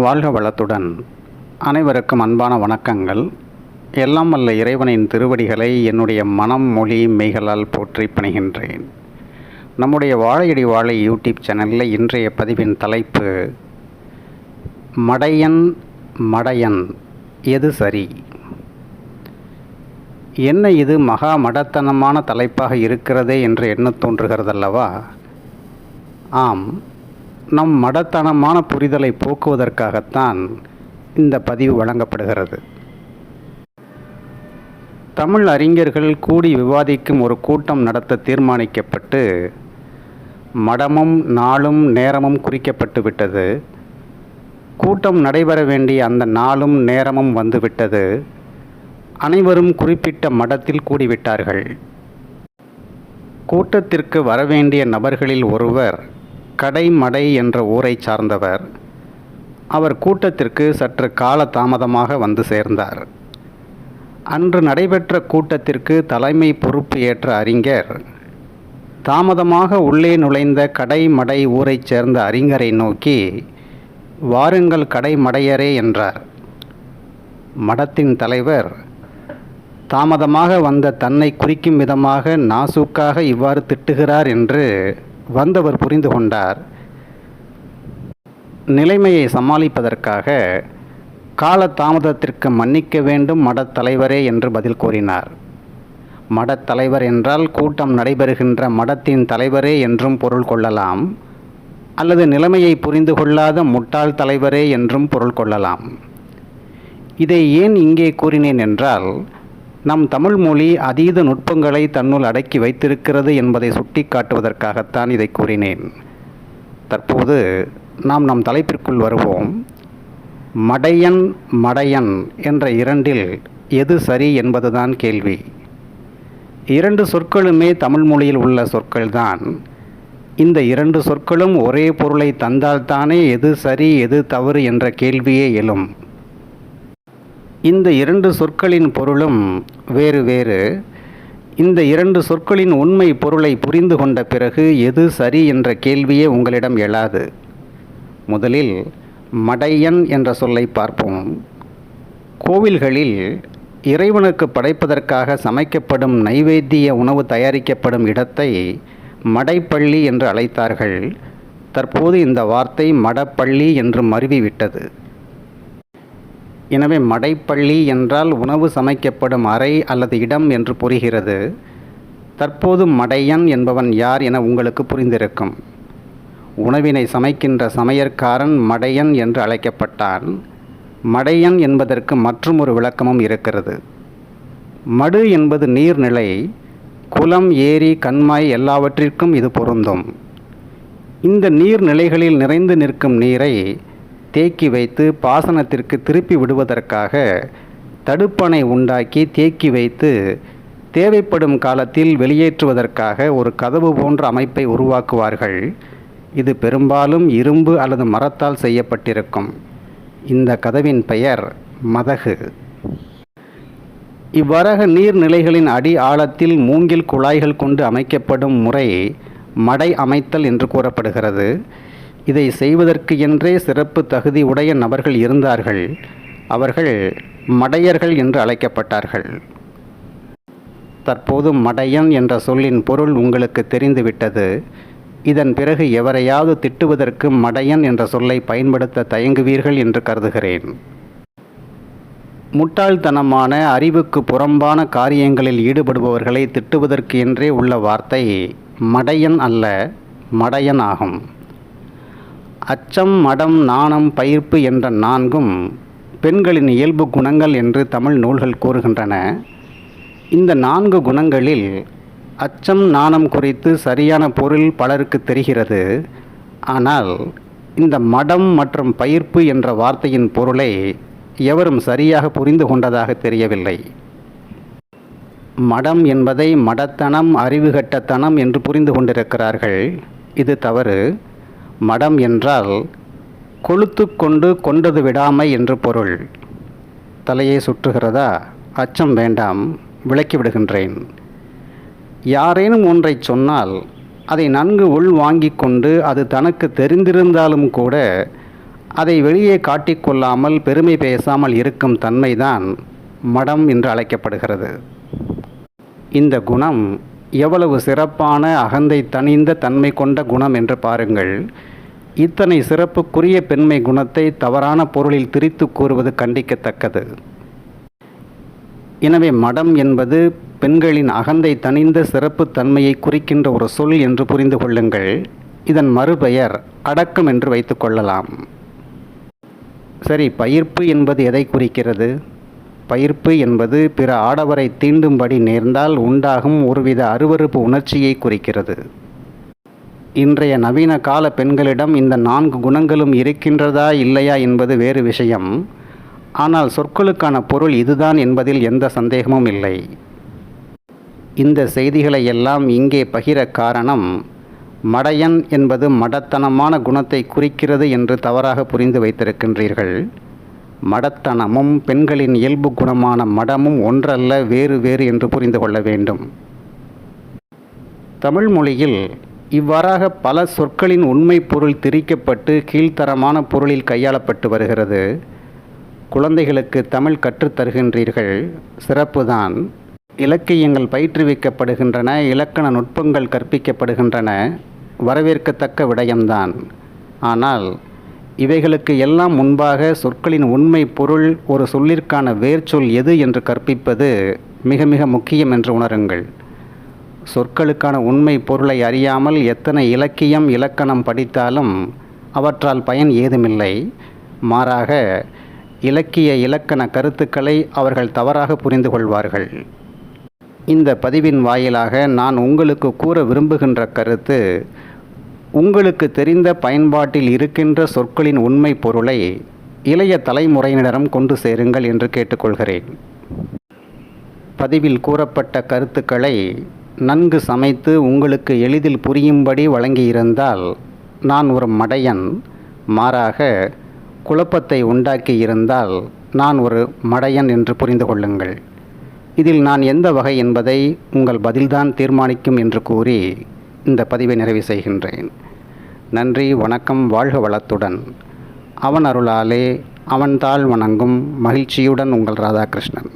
வாழ்க வளத்துடன். அனைவருக்கும் அன்பான வணக்கங்கள். எல்லாம் வல்ல இறைவனின் திருவடிகளை என்னுடைய மனம் மொழி மெய்களால் போற்றி பணிகின்றேன். நம்முடைய வாழையடி வாழை யூடியூப் சேனலில் இன்றைய பதிவின் தலைப்பு மடையன் மடையன் எது சரி? என்ன இது மகா மடத்தனமான தலைப்பாக இருக்கிறதே என்று எண்ணத் தோன்றுகிறதல்லவா? ஆம் நம் மடத்தனமான புரிதலை போக்குவதற்காகத்தான் இந்த பதிவு வழங்கப்படுகிறது. தமிழ் அறிஞர்கள் கூடி விவாதிக்கும் ஒரு கூட்டம் நடத்த தீர்மானிக்கப்பட்டு மடமும் நாளும் நேரமும் குறிக்கப்பட்டு விட்டது. கூட்டம் நடைபெற வேண்டிய அந்த நாளும் நேரமும் வந்துவிட்டது. அனைவரும் குறிப்பிட்ட மடத்தில் கூடிவிட்டார்கள். கூட்டத்திற்கு வரவேண்டிய நபர்களில் ஒருவர் கடைமடை என்ற ஊரை சார்ந்தவர். அவர் கூட்டத்திற்கு சற்று கால தாமதமாக வந்து சேர்ந்தார். அன்று நடைபெற்ற கூட்டத்திற்கு தலைமை பொறுப்பு ஏற்ற அறிஞர். தாமதமாக உள்ளே நுழைந்த கடைமடை ஊரைச் சேர்ந்த அறிஞரை நோக்கி வாருங்கள் கடைமடையரே என்றார். மடத்தின் தலைவர் தாமதமாக வந்த தன்னை குறிக்கும் விதமாக நாசூக்காக இவ்வாறு திட்டுகிறார் என்று வந்தவர் புரிந்து கொண்டார். நிலைமையை சமாளிப்பதற்காக கால தாமதத்திற்கு மன்னிக்க வேண்டும் மடத்தலைவரே என்று பதில் கூறினார். மடத்தலைவர் என்றால் கூட்டம் நடைபெறுகின்ற மடத்தின் தலைவரே என்றும் பொருள் கொள்ளலாம். அல்லது நிலைமையை புரிந்து கொள்ளாத முட்டாள் தலைவரே என்றும் பொருள் கொள்ளலாம். இதை ஏன் இங்கே கூறினேன் என்றால் நம் தமிழ் மொழி அதீத நுட்பங்களை தன்னுள் அடக்கி வைத்திருக்கிறது என்பதை சுட்டி காட்டுவதற்காகத்தான் இதை கூறினேன். தற்போது நாம் நம் தலைப்பிற்குள் வருவோம். மடையன் மடையன் என்ற இரண்டில் எது சரி என்பதுதான் கேள்வி. இரண்டு சொற்களுமே தமிழ் மொழியில் உள்ள சொற்கள்தான். இந்த இரண்டு சொற்களும் ஒரே பொருளை தந்தால்தானே எது சரி எது தவறு என்ற கேள்வியே எழும். இந்த இரண்டு சொற்களின் பொருளும் வேறு வேறு. இந்த இரண்டு சொற்களின் உண்மை பொருளை புரிந்து கொண்ட பிறகு எது சரி என்ற கேள்வியே உங்களிடம் எழாது. முதலில் மடையன் என்ற சொல்லை பார்ப்போம். கோவில்களில் இறைவனுக்கு படைப்பதற்காக சமைக்கப்படும் நைவேத்திய உணவு தயாரிக்கப்படும் இடத்தை மடைப்பள்ளி என்று அழைத்தார்கள். தற்போது இந்த வார்த்தை மடப்பள்ளி என்று மருவிவிட்டது. எனவே மடைப்பள்ளி என்றால் உணவு சமைக்கப்படும் அறை அல்லது இடம் என்று புரிகிறது. தற்போது மடையன் என்பவன் யார் என உங்களுக்கு புரிந்திருக்கும். உணவினை சமைக்கின்ற சமையற்காரன் மடையன் என்று அழைக்கப்பட்டான். மடையன் என்பதற்கு மற்றுமொரு விளக்கமும் இருக்கிறது. மடு என்பது நீர்நிலை குளம் ஏரி கண்மாய் எல்லாவற்றிற்கும் இது பொருந்தும். இந்த நீர்நிலைகளில் நிறைந்து நிற்கும் நீரை தேக்கி வைத்து பாசனத்திற்கு திருப்பி விடுவதற்காக தடுப்பணை உண்டாக்கி தேக்கி வைத்து தேவைப்படும் காலத்தில் வெளியேற்றுவதற்காக ஒரு கதவு போன்ற அமைப்பை உருவாக்குவார்கள். இது பெரும்பாலும் இரும்பு அல்லது மரத்தால் செய்யப்பட்டிருக்கும். இந்த கதவின் பெயர் மதகு. இவ்வரக நீர்நிலைகளின் அடி ஆழத்தில் மூங்கில் குழாய்கள் கொண்டு அமைக்கப்படும் முறை மடை அமைத்தல் என்று கூறப்படுகிறது. இதை செய்வதற்கு என்றே சிறப்பு தகுதி உடைய நபர்கள் இருந்தார்கள். அவர்கள் மடையர்கள் என்று அழைக்கப்பட்டார்கள். தற்போது மடையன் என்ற சொல்லின் பொருள் உங்களுக்கு தெரிந்துவிட்டது. இதன் பிறகு எவரையாவது திட்டுவதற்கு மடையன் என்ற சொல்லை பயன்படுத்த தயங்குவீர்கள் என்று கருதுகிறேன். முட்டாள்தனமான அறிவுக்கு புறம்பான காரியங்களில் ஈடுபடுபவர்களை திட்டுவதற்கு என்றே உள்ள வார்த்தை மடையன் அல்ல மடையன் ஆகும். அச்சம் மடம் நாணம் பயிர்ப்பு என்ற நான்கும் பெண்களின் இயல்பு குணங்கள் என்று தமிழ் நூல்கள் கூறுகின்றன. இந்த நான்கு குணங்களில் அச்சம் நாணம் குறித்து சரியான பொருள் பலருக்கு தெரிகிறது. ஆனால் இந்த மடம் மற்றும் பயிர்ப்பு என்ற வார்த்தையின் பொருளை எவரும் சரியாக புரிந்து கொண்டதாக தெரியவில்லை. மடம் என்பதை மடத்தனம் அறிவுகட்டத்தனம் என்று புரிந்து கொண்டிருக்கிறார்கள். இது தவறு. மடம் என்றால் கொளுத்து கொண்டு கொண்டது விடாமை என்று பொருள். தலையை சுற்றுகிறதா? அச்சம் வேண்டாம் விளக்கிவிடுகின்றேன் யாரேனும் ஒன்றை சொன்னால் அதை நன்கு உள் வாங்கிக் கொண்டு அது தனக்கு தெரிந்திருந்தாலும் கூட அதை வெளியே காட்டிக்கொள்ளாமல் பெருமை பேசாமல் இருக்கும் தன்மைதான் மடம் என்று அழைக்கப்படுகிறது. இந்த குணம் எவ்வளவு சிறப்பான அகந்தை தணிந்த தன்மை கொண்ட குணம் என்று பாருங்கள். இத்தனை சிறப்புக்குரிய பெண்மை குணத்தை தவறான பொருளில் திரித்து கூறுவது கண்டிக்கத்தக்கது. எனவே மடம் என்பது பெண்களின் அகந்தை தணிந்த சிறப்பு தன்மையை குறிக்கின்ற ஒரு சொல் என்று புரிந்து கொள்ளுங்கள். இதன் மறுபெயர் அடக்கம் என்று வைத்துக்கொள்ளலாம் சரி பயிர்ப்பு என்பது எதை குறிக்கிறது? பயிர்ப்பு என்பது பிற ஆடவரை தீண்டும்படி நேர்ந்தால் உண்டாகும் ஒருவித அருவருப்பு உணர்ச்சியை குறிக்கிறது. இன்றைய நவீன கால பெண்களிடம் இந்த நான்கு குணங்களும் இருக்கின்றதா இல்லையா என்பது வேறு விஷயம். ஆனால் சொற்களுக்கான பொருள் இதுதான் என்பதில் எந்த சந்தேகமும் இல்லை. இந்த செய்திகளை எல்லாம் இங்கே பகிர காரணம் மடையன் என்பது மடத்தனமான குணத்தை குறிக்கிறது என்று தவறாக புரிந்து வைத்திருக்கின்றீர்கள். மடத்தனமும் பெண்களின் இயல்பு குணமான மடமும் ஒன்றல்ல வேறு வேறு என்று புரிந்து கொள்ள வேண்டும். தமிழ் மொழியில் இவ்வாறாக பல சொற்களின் உண்மை பொருள் திரிக்கப்பட்டு கீழ்த்தரமான பொருளில் கையாளப்பட்டு வருகிறது. குழந்தைகளுக்கு தமிழ் கற்றுத் தருகின்றீர்கள் சிறப்புதான். இலக்கியங்கள் பயிற்றுவிக்கப்படுகின்றன இலக்கண நுட்பங்கள் கற்பிக்கப்படுகின்றன வரவேற்கத்தக்க விடயம்தான். ஆனால் இவைகளுக்கு எல்லாம் முன்பாக சொற்களின் உண்மை பொருள் ஒரு சொல்லிற்கான வேர்ச்சொல் எது என்று கற்பிப்பது மிக மிக முக்கியம் என்று உணருங்கள். சொற்களுக்கான உண்மை பொருளை அறியாமல் எத்தனை இலக்கியம் இலக்கணம் படித்தாலும் அவற்றால் பயன் ஏதுமில்லை. மாறாக இலக்கிய இலக்கண கருத்துக்களை அவர்கள் தவறாக புரிந்து கொள்வார்கள். இந்த பதிவின் வாயிலாக நான் உங்களுக்கு கூற விரும்புகின்ற கருத்து உங்களுக்கு தெரிந்த பயன்பாட்டில் இருக்கின்ற சொற்களின் உண்மை பொருளை இளைய தலைமுறையினரம் கொண்டு சேருங்கள் என்று கேட்டுக்கொள்கிறேன். பதிவில் கூறப்பட்ட கருத்துக்களை நன்கு சமைத்து உங்களுக்கு எளிதில் புரியும்படி வழங்கியிருந்தால் நான் ஒரு மடையன் மாறாக குழப்பத்தை உண்டாக்கியிருந்தால் நான் ஒரு மடையன் என்று புரிந்து கொள்ளுங்கள். இதில் நான் எந்த வகை என்பதை உங்கள் பதில்தான் தீர்மானிக்கும் என்று கூறி இந்த பதிவை நிறைவு செய்கின்றேன். நன்றி வணக்கம் வாழ்க வளத்துடன். அவன் அருளாலே அவன் தாழ் வணங்கும் மகிழ்ச்சியுடன் உங்கள் ராதாகிருஷ்ணன்.